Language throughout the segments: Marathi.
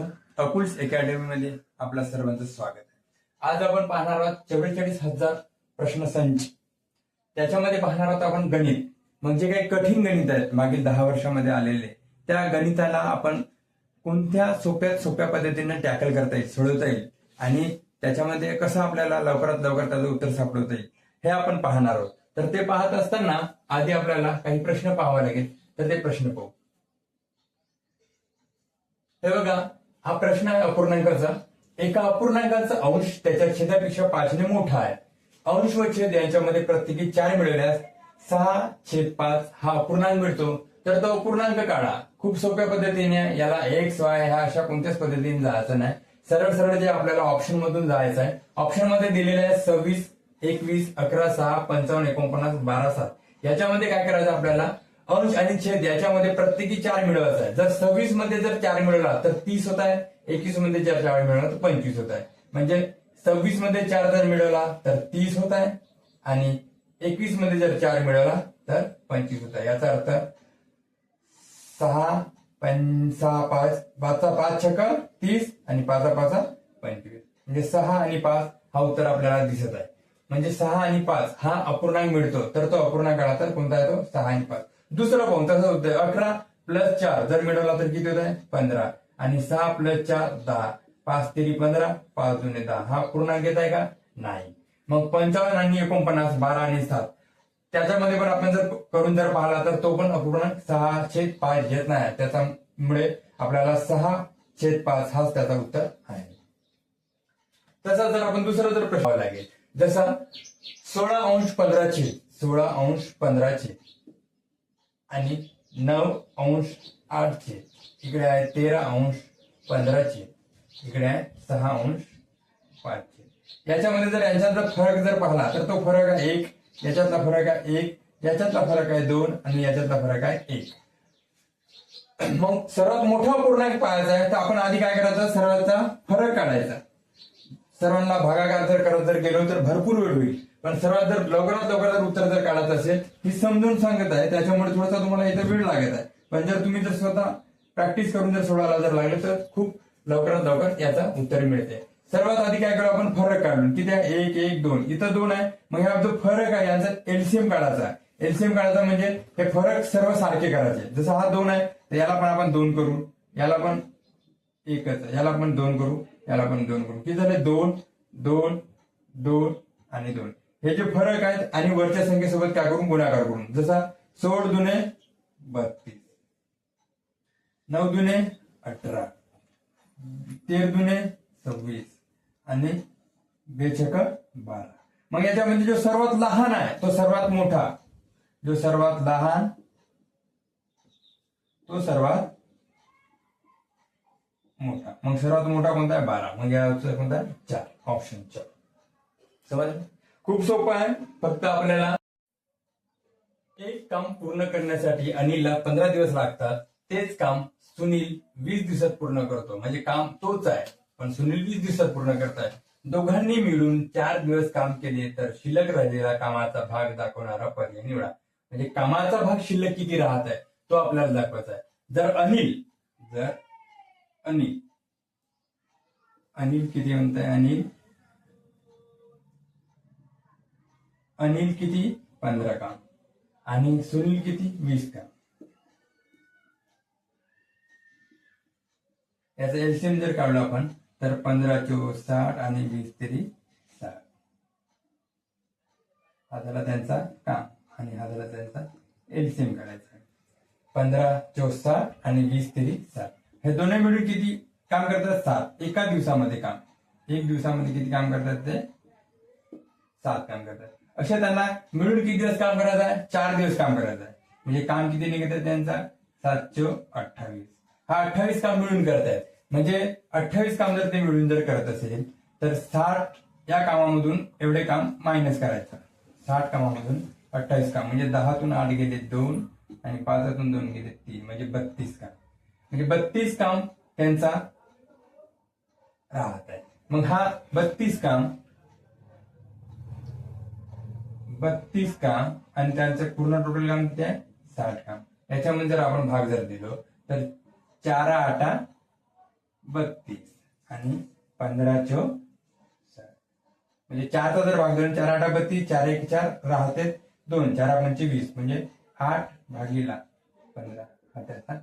अकुल्स अकॅडमी मध्ये आपल्या सर्वांचं स्वागत आहे. आज आपण पाहणार आहोत चव्वेचाळीस हजार प्रश्नसंच. त्याच्यामध्ये पाहणार आहोत आपण गणित. मग जे काही कठीण गणित आहेत मागील दहा वर्षामध्ये आलेले त्या गणिताला आपण कोणत्या सोप्या सोप्या पद्धतीने टॅकल करता येईल सोडवता येईल? आणि त्याच्यामध्ये कसं आपल्याला लवकरात लवकर त्याचं उत्तर सापडवता येईल हे आपण पाहणार आहोत. तर ते पाहत असताना आधी आपल्याला काही प्रश्न पाहावा लागेल तर ते प्रश्न पाहू. हे बघा हा प्रश्न आहे अपूर्णांकाचा. एका अपूर्णांकाचा अंश त्याच्या छेदापेक्षा पाचने मोठा आहे. अंश व छेद यांच्यामध्ये प्रत्येकी चार मिळवल्यास सहा छेद पाच हा अपूर्णांक मिळतो. तर तो अपूर्णांक काढा. खूप सोप्या पद्धतीने याला एक्स वाय ह्या अशा कोणत्याच पद्धतीने जायचं नाही. सरळ सरळ जे आपल्याला ऑप्शन मधून जायचं आहे. ऑप्शनमध्ये दिलेले आहे सव्वीस एकवीस अकरा सहा पंचावन्न एकोणपन्नास बारा सात. याच्यामध्ये काय करायचं आपल्याला? अंश आणि छेद याच्यामध्ये प्रत्येकी चार मिळवायचा आहे जर सव्वीसमध्ये जर चार मिळवला तर तीस होत आहे. एकवीसमध्ये जर चार मिळवला तर पंचवीस होत आहे. म्हणजे सव्वीसमध्ये चार जर मिळवला तर तीस होत आहे. आणि एकवीसमध्ये जर चार मिळवला तर पंचवीस होत आहे. याचा अर्थ सहा पं सहा पाच पाचचा पाच छक तीस आणि पाचा पाचा पंचवीस. म्हणजे सहा आणि पाच हा उत्तर आपल्याला दिसत आहे. म्हणजे सहा आणि पाच हा अपूर्णांक मिळतो. तर तो अपूर्णांक आला तर कोणता आहे तो सहा आणि पाच. दुसरं पाहून तसं होतं अठरा प्लस चार. जर मिळवला तर किती होत आहे? पंधरा. आणि सहा प्लस चार दहा. पाच तेरी पंधरा पाच जुने दहा. हा पूर्णांक येत आहे का? नाही. मग पंचावन्न आणि एकोणपन्नास बारा आणि सात. त्याच्यामध्ये पण आपण जर करून जर पाहिला तर तो पण अपूर्णांक सहा छेद पाच येत नाही. त्याच्यामुळे आपल्याला सहा छेद पाच हाच त्याचा उत्तर आहे. तसा जर आपण दुसरा जर प्रश्न लागेल. जसा सोळा अंश पंधरा छेद सोळा अंश पंधरा छेद. आणि नऊ अंश आठचे. इकडे आहे तेरा अंश पंधराचे. इकडे आहे सहा अंश पाचचे. याच्यामध्ये जर यांच्यातला फरक जर पाहिला तर तो फरक आहे एक याच्यातला फरक आहे एक याच्यातला फरक आहे दोन आणि याच्यातला फरक आहे एक. मग सर्वात मोठा पूर्णांक पाहायचा आहे तर आपण आधी काय करायचं? सर्वांचा फरक काढायचा. सर्वांना भागाकार जर करत जर गेलो तर भरपूर वेळ होईल. पण सर्वात जर लवकरात लवकर जर उत्तर जर काढायचं असेल मी समजून सांगत आहे. त्याच्यामुळे थोडासा तुम्हाला इथं वेळ लागत आहे. पण जर तुम्ही जर स्वतः प्रॅक्टिस करून जर सोडायला जर लागले तर खूप लवकरात लवकर याचा उत्तर मिळते. सर्वात आधी काय करू आपण? फरक काढून. किती आहे एक एक दोन. इथं दोन आहे. मग हा जो फरक आहे यांचा एलसीएम काढायचा एलसीएम काढायचा म्हणजे हे फरक सर्व सारखे करायचे. जसं हा दोन आहे तर याला पण आपण दोन करू. याला पण एकच याला पण दोन करू. याला पण दोन करू. किती झाले? दोन दोन दोन आणि दोन. हे जे फरक आहेत आणि वरच्या संख्येसोबत काय करून गुणाकार करून. जसा सोळ दुने बत्तीस. नऊ दुने अठरा. तेर दुने सव्वीस. आणि बेचक बारा. मग याच्यामध्ये जो सर्वात लहान आहे तो सर्वात मोठा. जो सर्वात लहान तो सर्वात मोठा. मग सर्वात मोठा कोणता आहे? बारा. मग याचा कोणता आहे? चार. ऑप्शन चार. समज खूप सोपं आहे. फक्त आपल्याला एक काम पूर्ण करण्यासाठी अनिलला पंधरा दिवस लागतात. तेच काम सुनील वीस दिवसात पूर्ण करतो. म्हणजे काम तोच आहे पण सुनील वीस दिवसात पूर्ण करताय. दोघांनी मिळून चार दिवस काम केले तर शिल्लक राहिलेला कामाचा भाग दाखवणारा पर्याय निवडा. म्हणजे कामाचा भाग शिल्लक किती राहत आहे तो आपल्याला दाखवायचा आहे. जर अनिल जर अनिल अनिल किती म्हणताय? अनिल? अनिल किती? पंधरा काम. आणि सुनील किती? वीस काम. याचा एलसीएम जर काढलो आपण तर पंधरा चोवीस साठ आणि वीस तरी साठ. हा झाला त्यांचा काम आणि हा झाला त्यांचा एलसीएम काढायचा पंधरा चोवीस साठ आणि वीस तरी साठ. हे दोन्ही मिळून किती काम करतात? सात. एका दिवसामध्ये काम. एक दिवसामध्ये किती काम करतात ते? सात काम करतात. अशा त्यांना मिळून किती दिवस काम करायचं आहे? चार दिवस काम करायचं आहे. म्हणजे काम किती निघत आहे त्यांचा? सातशे अठ्ठावीस. हा अठ्ठावीस काम मिळून करतायत म्हणजे अठ्ठावीस काम जर ते मिळून जर करत असेल तर साठ या कामामधून एवढे काम मायनस करायचं. साठ कामामधून अठ्ठावीस काम. म्हणजे दहातून आठ गेले दोन आणि पाचातून दोन गेले तीन. म्हणजे बत्तीस काम. म्हणजे बत्तीस काम त्यांचा राहत आहे. मग हा बत्तीस काम बत्तीस काम आणि त्यांचं पूर्ण टोटल काम किती आहे? साठ काम. याच्यामध्ये जर आपण भाग जर दिलो तर चार आठा बत्तीस आणि पंधरा चो म्हणजे चारचा जर भाग दोन चार आठा बत्तीस चार एक चार राहते दोन चार पंचे म्हणजे वीस. म्हणजे आठ भागीला पंधरा हा त्याचा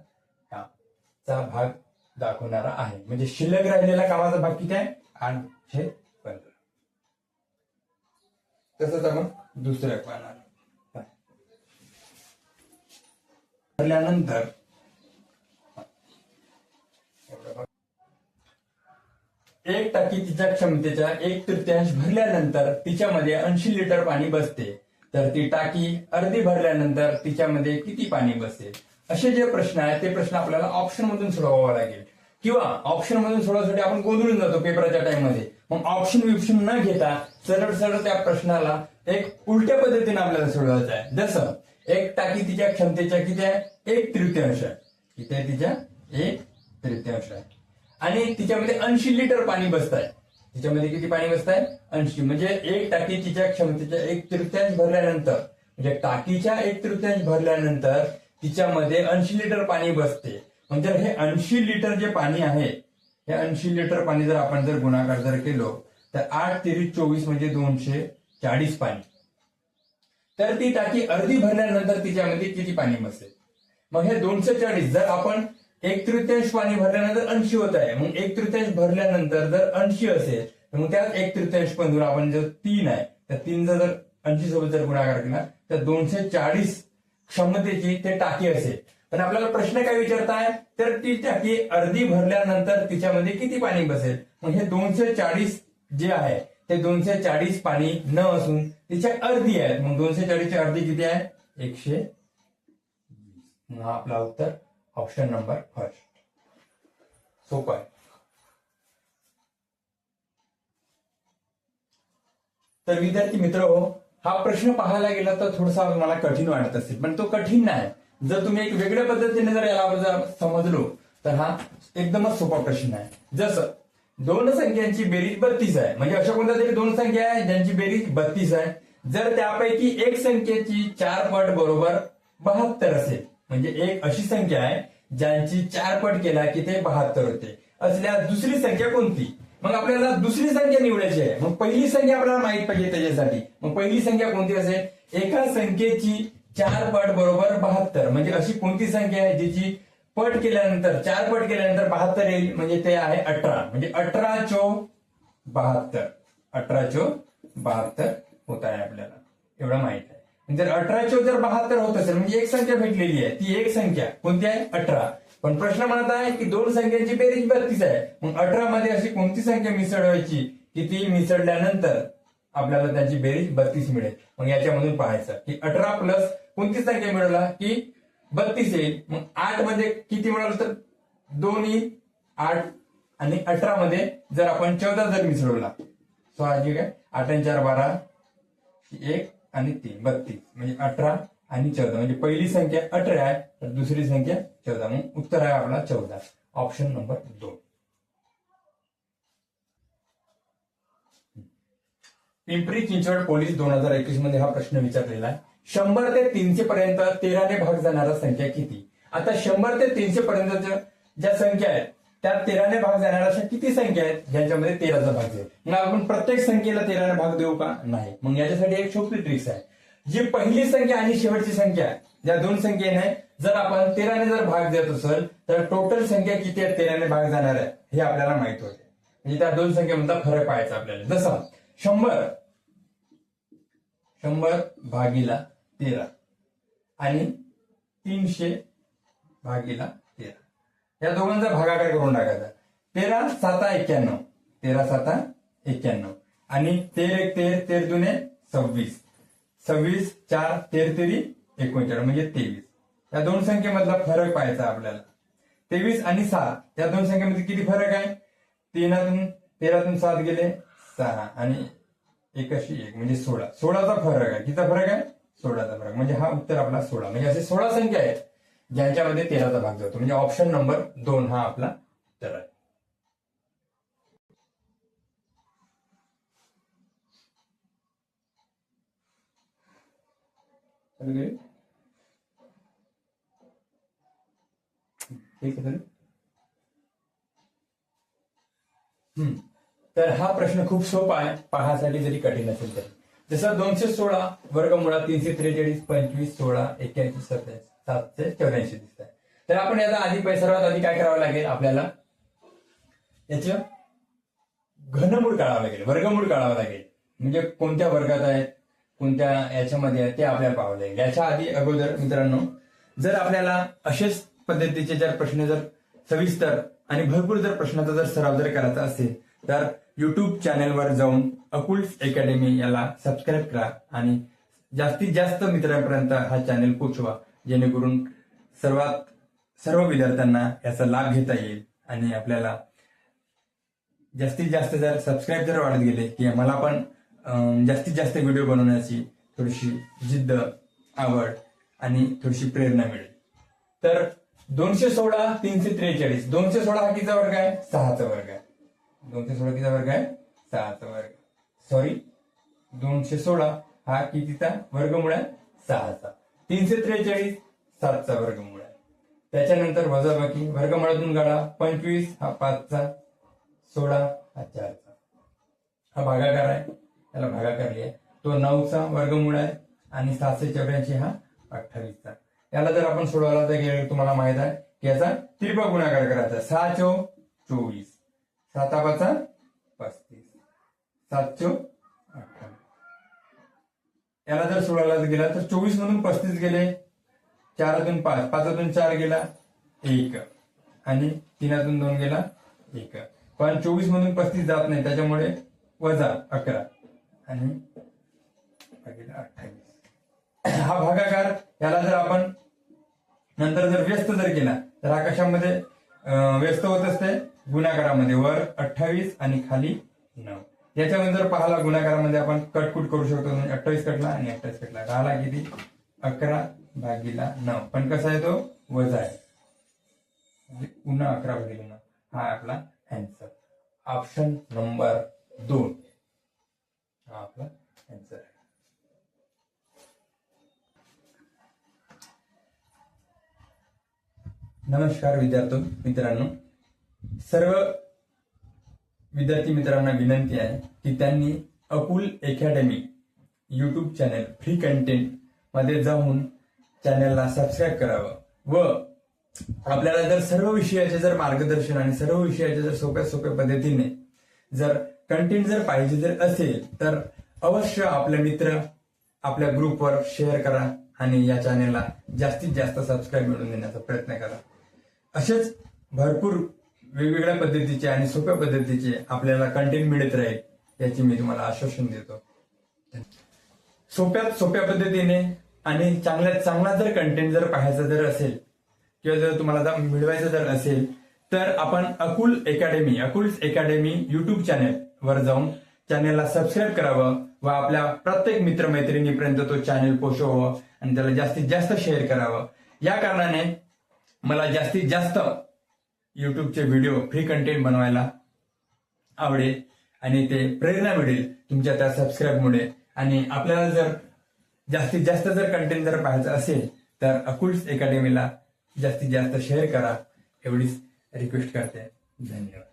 कामचा भाग दाखवणारा आहे. म्हणजे शिल्लक राहिलेला कामाचा भाग किती आहे? आठ तसंच आपण दुसऱ्या पानावर भरल्यानंतर एक टाकी तिच्या क्षमतेच्या एक तृतीयांश भरल्यानंतर तिच्यामध्ये ऐंशी लिटर पाणी बसते. तर ती टाकी अर्धी भरल्यानंतर तिच्यामध्ये किती पाणी बसते? असे जे प्रश्न आहेत ते प्रश्न आपल्याला ऑप्शन मधून सोडवावा लागेल. किंवा ऑप्शन मधून सोडवण्यासाठी आपण गोंधळून जातो पेपरच्या टाइममध्ये मग ऑप्शन विप्शन न घेता सरळ सरळ त्या प्रश्नाला एक उलट्या पद्धतीने आपल्याला सोडवायचं आहे. जसं एक टाकी तिच्या क्षमतेच्या किती आहे? एक तृतीयांश आहे. किती आहे तिच्या? एक तृतीयांश आहे. आणि तिच्यामध्ये ऐंशी लिटर पाणी बसत आहे तिच्यामध्ये किती पाणी बसत आहे ऐंशी. म्हणजे एक टाकी तिच्या क्षमतेच्या एक तृतीयांश भरल्यानंतर म्हणजे टाकीच्या एक तृतीयांश भरल्यानंतर तिच्यामध्ये ऐंशी लिटर पाणी बसते. म्हणजे हे ऐंशी लिटर जे पाणी आहे हे ऐंशी लिटर पाणी जर आपण जर गुणाकार जर केलो तर आठ तेवीस चोवीस म्हणजे दोनशे चाळीस पाणी. तर ती टाकी अर्धी भरल्यानंतर तिच्यामध्ये किती पाणी बसेल? मग हे दोनशे चाळीस जर आपण एक तृतीयांश पाणी भरल्यानंतर ऐंशी होत आहे मग एक तृतीयांश भरल्यानंतर जर ऐंशी असेल तर मग त्यात एक तृतीयांश पण आपण जर तीन आहे तर तीनचा जर ऐंशी सोबत जर गुणाकार केला तर दोनशे चाळीस क्षमतेची ते टाकी असेल. पण आपल्याला प्रश्न काय विचारताय? तर ती टाकी अर्धी भरल्यानंतर तिच्यामध्ये किती पाणी बसेल? मग हे दोनशे चाळीस जे आहे ते दोनशे चाळीस पाणी न असून तिच्या अर्धी आहेत. मग दोनशे चाळीसची अर्धी किती आहे? एकशे हा आपला उत्तर ऑप्शन नंबर फर्स्ट सोपं आहे. तर विद्यार्थी मित्र हो हा प्रश्न पाहायला गेला तर थोडासा मला कठीण वाटत असेल पण तो कठीण नाही. जर तुम्ही एक वेगळ्या पद्धतीने जर याला जर समजलो तर हा एकदमच सोपा प्रश्न आहे. जसं दोन संख्यांची बेरीज बत्तीस आहे. म्हणजे अशा कोणत्या तरी दोन संख्या आहे ज्यांची बेरीज बत्तीस आहे. जर त्यापैकी एक संख्येची चार पट बरोबर बहात्तर असेल म्हणजे एक अशी संख्या आहे ज्यांची चार पट केला की ते बहात्तर होते. असल्यास दुसरी संख्या कोणती? मग आपल्याला दुसरी संख्या निवडायची आहे. मग पहिली संख्या आपल्याला माहीत पाहिजे त्याच्यासाठी. मग पहिली संख्या कोणती असेल? एका संख्येची चार पट बरोबर बहात्तर. म्हणजे अशी कोणती संख्या आहे जिची पट केल्यानंतर चार पट केल्यानंतर बहात्तर येईल? म्हणजे ते आहे अठरा. म्हणजे अठरा चो बहात्तर. अठरा चो बहात्तर होत आहे आपल्याला. एवढं माहीत आहे. जर अठरा चो जर बहात्तर होत असेल म्हणजे एक संख्या भेटलेली आहे. ती एक संख्या. कोणती आहे? अठरा. पण प्रश्न म्हणत आहे की दोन संख्यांची बेरीज बत्तीस आहे. मग अठरा मध्ये अशी कोणती संख्या मिसळवायची की ती मिसळल्यानंतर आपल्याला त्याची बेरीज बत्तीस मिळेल. मग याच्यामधून पाहायचं की अठरा प्लस कोणती संख्या मिळवला की बत्तीस येईल. मग आठमध्ये किती मिळालं तर दोन येईल? आठ. आणि अठरा मध्ये जर आपण चौदा जर मिसळवला. सोळाची काय? आठ आणि चार बारा एक आणि तीन. बत्तीस. म्हणजे अठरा आणि चौदा. म्हणजे पहिली संख्या अठरा आहे तर दुसरी संख्या चौदा. मग उत्तर आहे आपला चौदा. ऑप्शन नंबर दोन. पिंपरी चिंचवड पोलीस दोन हजार एकवीसमध्ये हा प्रश्न विचारलेला आहे. शंभर ते तीनशे पर्यंत तेराने भाग जाणारा संख्या किती? आता शंभर ते तीनशे पर्यंत ज्या संख्या आहेत त्या तेराने भाग जाणाऱ्या अशा किती संख्या आहेत? ज्यांच्यामध्ये तेराचा भाग जाईल मग आपण प्रत्येक संख्येला तेराने भाग देऊ का? नाही. मग याच्यासाठी एक छोटी ट्रिक्स आहे. जी पहिली संख्या आणि शेवटची संख्या ज्या दोन संख्येने जर आपण तेराने जर भाग देत असेल तर टोटल संख्या किती आहे? तेराने भाग जाणार आहे हे आपल्याला माहीत होते. म्हणजे त्या दोन संख्येमधला फरक पाहायचा आपल्याला. जसं शंभर. शंभर भागीला तेरा. आणि तीनशे भागीला तेरा. या दोघांचा भागाकार करून टाकायचा. तेरा साता एक्क्याण्णव. तेरा साता एक्क्याण्णव. आणि तेर एक तेर तेर जुने सव्वीस. सव्वीस चार तेर तेरी एकोणचाळीस म्हणजे तेवीस. या दोन संख्येमधला फरक पाहायचा आपल्याला. तेवीस आणि सात या दोन संख्येमध्ये किती फरक आहे? तीनातून तेरातून सात गेले. सहा आणि एकाशी एक म्हणजे सोळा. सोळाचा फरक आहे. किती फरक आहे? सोळाचा फरक. म्हणजे हा उत्तर आपला सोळा. म्हणजे असे सोळा संख्या आहेत ज्यांच्यामध्ये तेराचा भाग जातो. म्हणजे ऑप्शन नंबर दोन हा आपला उत्तर आहे. ठीक आहे हम्म. तर हा प्रश्न खूप सोपा आहे. पाहासाठी जरी कठीण असेल तर. जसा दोनशे सोळा वर्गमुळा तीनशे त्रेचाळीस पंचवीस सोळा एक्क्याऐंशी सत्याऐंशी सातशे चौऱ्याऐंशी दिसत आहे तर आपण याचा आधी पै- सर्वात आधी काय करावं लागेल आपल्याला? याचं घनमूळ काढावं लागेल वर्गमूळ काढावं लागेल. म्हणजे कोणत्या वर्गात आहेत कोणत्या याच्यामध्ये आहे ते आपल्याला पाहावं लागेल. याच्या आधी अगोदर मित्रांनो जर आपल्याला असेच पद्धतीचे जर प्रश्न जर सविस्तर आणि भरपूर जर प्रश्नाचा जर सराव जर करायचा असेल तर युट्यूब चॅनेलवर जाऊन अकुल्स अकॅडमी याला सबस्क्राईब करा आणि जास्तीत जास्त मित्रांपर्यंत हा चॅनेल पोचवा जेणेकरून सर्वात सर्व विद्यार्थ्यांना याचा लाभ घेता येईल आणि आपल्याला जास्तीत जास्त जर सबस्क्राईब जर वाढत गेले की मला पण जास्तीत जास्त व्हिडिओ बनवण्याची थोडीशी जिद्द आवड आणि थोडीशी प्रेरणा मिळेल. तर दोनशे सोळा तीनशे त्रेचाळीस दोनशे सोळा हा किचा वर्ग आहे? सहाचा वर्ग आहे. दोनशे सोळा किती वर्ग आहे? सहाचा वर्ग. सॉरी दोनशे सोळा हा कितीचा वर्गमूळ आहे? सहाचा. तीनशे त्रेचाळीस सातचा वर्गमूळ आहे. त्याच्यानंतर वजाबाकी वर्गमुळातून गाळा पंचवीस हा पाचचा. सोळा हा चारचा. हा भागाकार आहे. त्याला भागाकार लिहा. तो नऊचा वर्गमूळ आहे आणि सातशे चौऱ्याऐंशी हा अठ्ठावीसचा. याला जर आपण सोडवायला तर गेलं तुम्हाला माहीत आहे की याचा त्रिपा गुणाकार करायचा सहा चौ चोवीस. सातापाचा पस्तीस. सात चौ? अठ्ठावीस याला जर सोडवायला गेला तर चोवीस मधून पस्तीस गेले. चारातून पाच पाचातून चार गेला एक. आणि तीनातून दोन गेला एक. पण चोवीस मधून पस्तीस जात नाही त्याच्यामुळे वजा अकरा. आणि हा अठ्ठावीस. हा भागाकार याला जर आपण नंतर जर व्यस्त जर केला तर कशामध्ये अं, व्यस्त होत असते. गुणाकारामध्ये वर अठ्ठावीस आणि खाली नऊ. याच्यामध्ये जर पाहिला गुणाकारामध्ये आपण कटकुट करू शकतो म्हणजे अठ्ठावीस कटला आणि अठ्ठावीस कटला. राहिला किती? अकरा भागीला नऊ. पण कसा आहे तो? वजा आहे. म्हणजे पुन्हा अकरा भागीला नऊ. हा आपला अँसर ऑप्शन नंबर दोन. हा आपला अँसर आहे. नमस्कार विद्यार्थी मित्रांनो. सर्व विद्यार्थी मित्रांना विनंती आहे की त्यांनी Akul academy YouTube channel free कंटेंटमध्ये जाऊन चॅनलला सबस्क्राईब करावं. व आपल्याला जर सर्व विषयाचे जर मार्गदर्शन आणि सर्व विषयाचे जर सोप्या सोप्या पद्धतीने जर कंटेंट जर पाहिजे जर असेल तर अवश्य आपले मित्र आपल्या ग्रुपवर शेअर करा आणि या चॅनेलला जास्तीत जास्त सबस्क्राईब मिळवून देण्याचा प्रयत्न करा. असेच भरपूर वेगवेगळ्या पद्धतीचे आणि सोप्या पद्धतीचे आपल्याला कंटेंट मिळत राहील याची मी तुम्हाला आश्वासन देतो. सोप्यात सोप्या पद्धतीने आणि चांगल्यात चांगला जर कंटेंट जर पाहायचा जर असेल किंवा जर तुम्हाला जर मिळवायचं जर असेल तर आपण अकुल अकॅडमी अकुल अकॅडमी युट्यूब चॅनेल वर जाऊन चॅनेलला सबस्क्राईब करावं व आपल्या प्रत्येक मित्रमैत्रिणीपर्यंत तो चॅनेल पोचवावं आणि त्याला जास्तीत जास्त शेअर करावं. या कारणाने मला जास्तीत जास्त युट्यूबचे व्हिडिओ फ्री कंटेंट बनवायला आवडेल. आणि ते प्रेरणा मिळेल तुमच्या त्या सबस्क्राईबमुळे आणि आपल्याला जर जास्तीत जास्त जर कंटेंट जर पाहायचं असेल तर अकुल्स अकॅडमीला जास्तीत जास्त शेअर करा. एवढीच रिक्वेस्ट करते. धन्यवाद.